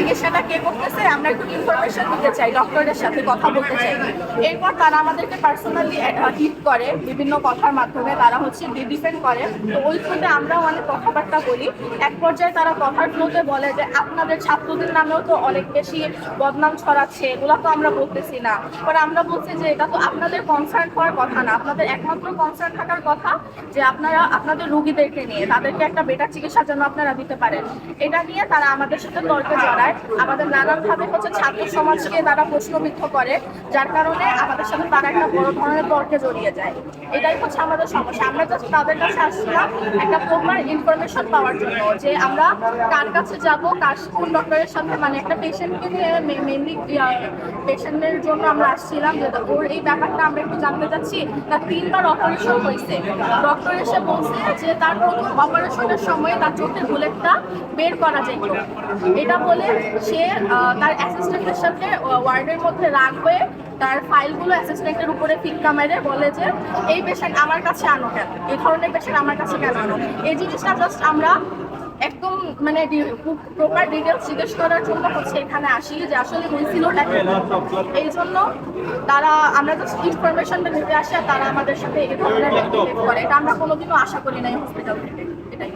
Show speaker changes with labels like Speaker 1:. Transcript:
Speaker 1: চিকিৎসাটা কে করতেছে, আমরা একটু ইনফরমেশন দিতে চাই ডক্টরের সাথে কথা বলতে চাই। এরপর তারা আমাদেরকে পার্সোনালি হিট করে বিভিন্ন কথার মাধ্যমে, তারা হচ্ছে ডিফেন্ড করে। তো ওই ফ্লোতে আমরাও অনেক কথাবার্তা বলি। এক পর্যায়ে তারা কথার ফ্লোতে বলে যে, আপনাদের ছাত্রদের নামেও তো অনেক বেশি বদনাম ছড়াচ্ছে, এগুলো তো আমরা বলতেছি না। পরে আমরা বলছি যে, এটা তো আপনাদের কনসার্ন হওয়ার কথা না। আপনাদের একমাত্র কনসার্ন থাকার কথা যে, আপনারা আপনাদের রুগীদেরকে নিয়ে তাদেরকে একটা বেটার চিকিৎসার জন্য আপনারা দিতে পারেন। এটা নিয়ে তারা আমাদের সাথে তর্কে জড়ায়। আমাদের নানানভাবে হচ্ছে ছাত্র সমাজকে তারা প্রশ্নবিদ্ধ করে, যার কারণে আমাদের সাথে তারা একটা বড় ধরনের তর্কে জড়িয়ে যায়। এটাই হচ্ছে আমাদের সমস্যা। আমরা জাস্ট তাদের কাছে আসছিলাম একটা প্রপার ইনফরমেশন পাওয়ার জন্য যে আমরা কার কাছে যাব, কার কোন ডক্টরের সাথে মানে একটা পেশেন্টকে নিয়ে মেনলি পেশেন্টের জন্য আমরা আসছিলাম যে ওর এই ব্যাপারটা আমরা একটু জানতে চাচ্ছি। তার তিনবার অপারেশন হয়েছে। ডক্টর এসে বলছে যে তার প্রথম অপারেশনের সময় তার চোখের বুলেটটা বের করা যেত। এটা বলে সে তার অ্যাসিস্ট্যান্টের সাথে ওয়ার্ডের মধ্যে হয়ে তার ফাইলগুলো অ্যাসিস্ট্যান্টের উপরে ফিক্কা মেরে বলে যে, এই পেশেন্ট আমার কাছে আনো কেন? এই ধরনের পেশেন্ট আমার কাছে কেন আনো? এই জিনিসটা জাস্ট আমরা একদম মানে প্রপার ডিটেলস জিজ্ঞেস করার জন্য হচ্ছে এখানে আসি যে আসলে হয়েছিলটা কি? এই জন্য তারা, আমরা জাস্ট ইনফরমেশনটা নিতে আসি আর তারা আমাদের সাথে এই ধরনের করে। এটা আমরা কোনোদিনও আশা করি নাই হসপিটাল থেকে। এটাই।